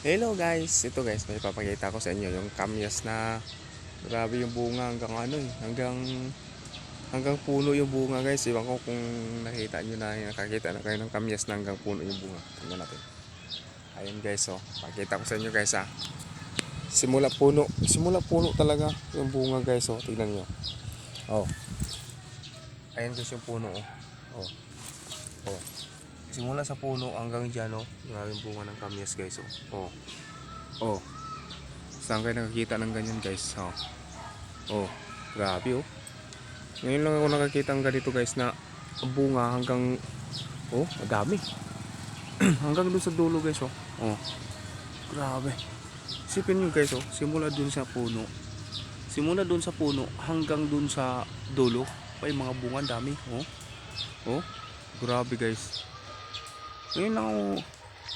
Hello guys, ito guys, may papakita ko sa inyo yung kamyas na grabe yung bunga hanggang ano eh, hanggang hanggang puno yung bunga guys. Iwan ko kung nakita nyo na nakakita na kayo ng kamyas na hanggang puno yung bunga. Tingnan natin. Ayun guys, oh, pakita ko sa inyo guys ah. Simula puno, simula puno talaga yung bunga guys, oh, tingnan nyo. Oh. Ayun guys yung puno, oh. Oh. Oh. Simula sa puno hanggang dyan, oh. Yung bunga ng kamyas, guys, oh. Oh. Oh. Saan kayo nakakita ng ganyan, guys? Oh. Oh. Grabe, oh. Ngayon lang ako nakakita ng ganito, guys, na bunga hanggang... Oh, madami. hanggang doon sa dulo, guys, oh. Oh. Grabe. Sipin nyo, guys, oh. Simula dun sa puno. Simula dun sa puno hanggang dun sa dulo. Ay, mga bunga, dami, oh. Oh. Grabe, guys. Ngayon lang ako,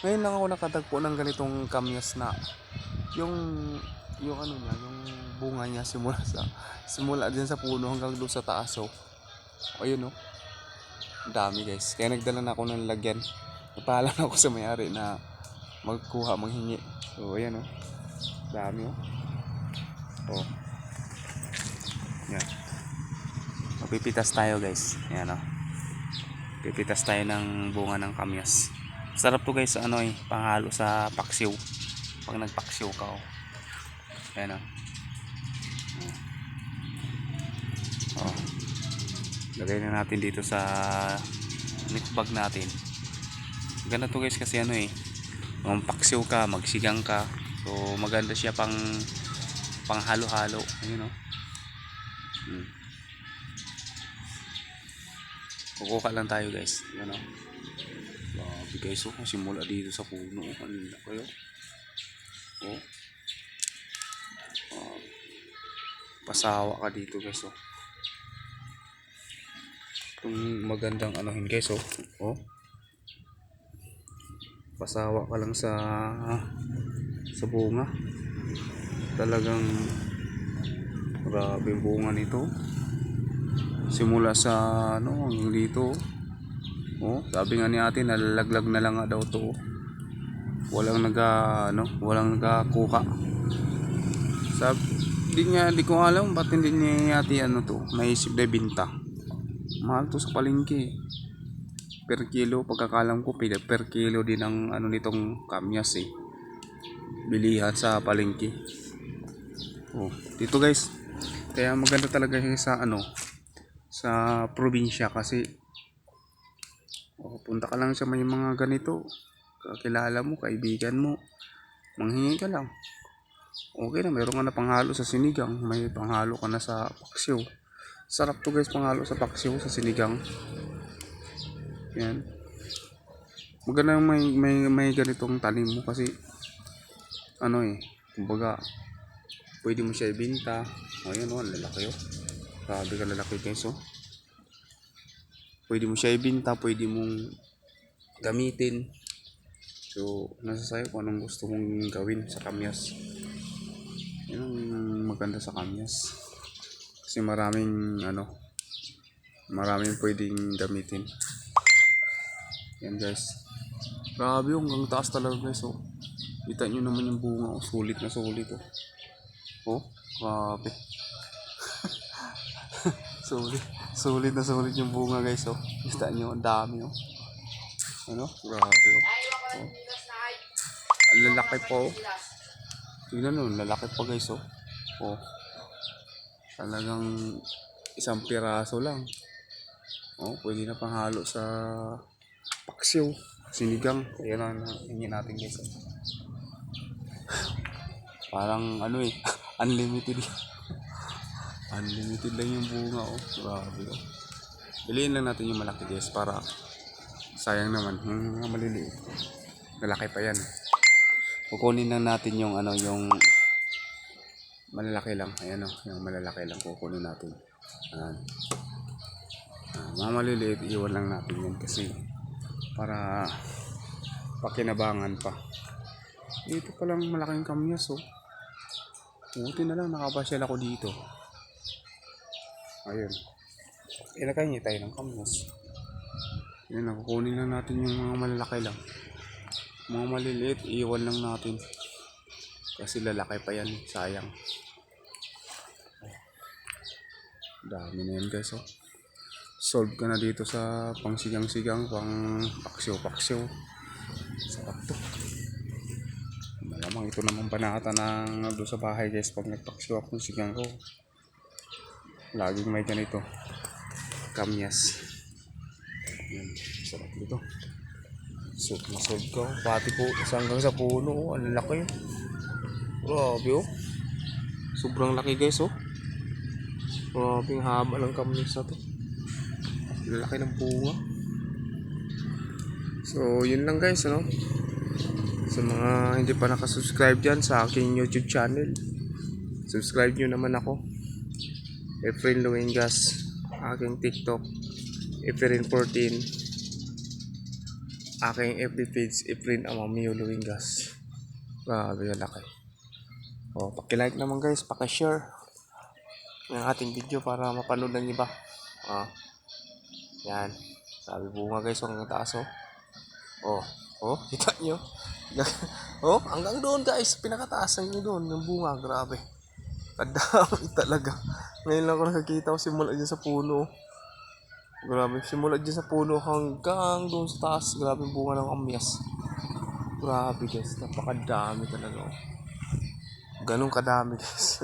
ngayon lang ako nakatagpo ng ganitong kamyas na yung yung ano niya, yung bunga niya simula sa simula din sa puno hanggang doon sa taas oh. Ayun oh. Dami guys. Kaya nagdala na ako ng lagyan. Napahalan ako sa may-ari na magkuha, manghingi. So ayan oh. Dami oh. Oh. Yan. Mapipitas tayo guys. Ayan oh. Pipitas tayo ng bunga ng kamyas. Sarap to guys, ano eh, panghalo sa paksiw. Pag nagpaksiw ka, oh. Ayan, oh. Oh. Lagay na natin dito sa meat bag natin. Ganda to guys kasi ano eh, kung paksiw ka, magsigang ka. So, maganda siya pang panghalo-halo. Ayun, oh. Hmm. Kukuha lang tayo guys. Yan o. Grabe guys oh. Simula dito sa puno. oh. Kanina kayo. Oh. Ah. pasawa ka dito guys oh. Kung magandang anuhin guys oh. Oh. Pasawa ka lang sa sa bunga. Talagang grabe yung bunga nito simula sa ano hanggang dito oh. Sabi nga ni ate nalalaglag na lang daw to walang naga ano walang nagakuha. Sab di nga di ko alam ba't hindi ni ate ano to naisip na binta mahal to sa palengke per kilo pagkakalam ko per kilo din ang ano nitong kamyas eh. Bilihan sa palengke. Oh dito guys kaya maganda talaga yung sa ano sa probinsya kasi oh, punta ka lang sa may mga ganito kakilala mo, kaibigan mo manghingi ka lang. Okay na, meron ka na panghalo sa sinigang may panghalo ka na sa paksiw. Sarap to guys panghalo sa paksiw sa sinigang. Yan. Maganda may, may, may ganitong tanim mo kasi ano eh kumbaga pwede mo siya ibinta. Ayun o, ang lalaki oh Grabe ka lalaki guys oh. Pwede mo siya ibinta, pwede mong gamitin. So, nasa sayo kung anong gusto mong gawin sa kamyas. Yan ang maganda sa kamyas. Kasi maraming ano, maraming pwedeng gamitin. Yan guys. Grabe yung hanggang taas talaga guys oh. Kita nyo naman yung bunga oh. Sulit na sulit oh. Oh, grabe. Sulit. Sulit na sulit yung bunga guys oh. Kita nyo, ang dami oh. Ano? Grabe oh. oh. Ang lalaki po oh. Tingnan oh, lalaki pa guys oh. Oh. Talagang isang piraso lang. Oh, pwede na panghalo sa paksiw, sinigang. Kaya na hingin natin guys. Oh. Parang ano eh, unlimited. Unlimited lang yung bunga oh. Grabe oh. Piliin lang natin yung malaki guys para sayang naman yung mga maliliit. Malaki pa yan. Kukunin lang natin yung ano yung malalaki lang. Ayan oh, yung malalaki lang kukunin natin. Ayan. Ah, mga maliliit iwan lang natin yan kasi para pakinabangan pa. Dito pa lang malaking kamyas oh. Buti na lang nakapasyal ako dito. Ayun. Ilagay tayo ng kamyas. Yan, nakukunin lang natin yung mga malalaki lang. Mga maliliit, iwan lang natin. Kasi lalaki pa yan, sayang. Dami na yan guys, oh. Solve ka na dito sa pang sigang-sigang, pang paksyo-paksyo. Sarap to. Malamang ito naman panata ng doon sa bahay guys pag nagpaksyo ako ng sigang ko. Laging may ganito. Kamyas. Yan, sarap dito. Solve na solve ka. Pati po, hanggang sa puno, oh. ang laki. Grabe oh. Sobrang laki guys oh. Grabe haba ng kamyas na to. Lalaki ng bunga. So, yun lang guys, ano? Sa mga hindi pa nakasubscribe dyan sa aking YouTube channel, subscribe nyo naman ako. Efrain Luengas, aking TikTok, Efrain 14, aking FB page, Efrain Amamio Luengas. Grabe yung laki. O, pakilike naman guys, pakishare ng ating video para mapanood ng iba. Ah. Yan. Sabi bunga guys, hanggang taas oh. Oh, oh, kita nyo. oh, hanggang doon guys, pinakataas ng doon, yung bunga, grabe. Kadami talaga. Ngayon lang ako nakakita ko simula dyan sa puno. Grabe, simula dyan sa puno hanggang doon sa taas. Grabe bunga ng kamyas. Grabe guys, napakadami talaga. oh. Ganun kadami guys.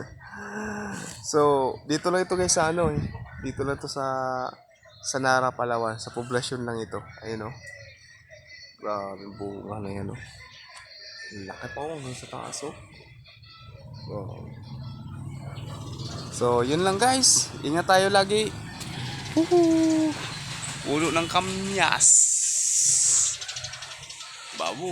so, dito lang ito guys sa ano eh. Dito lang to sa sa Nara, Palawan. Sa poblasyon lang ito. Ayun oh. Grabe bunga na yan oh. Laki pa oh, sa taas oh. Wow. So, yun lang guys. Ingat tayo lagi. Woohoo! Ulo ng kamyas. Babo.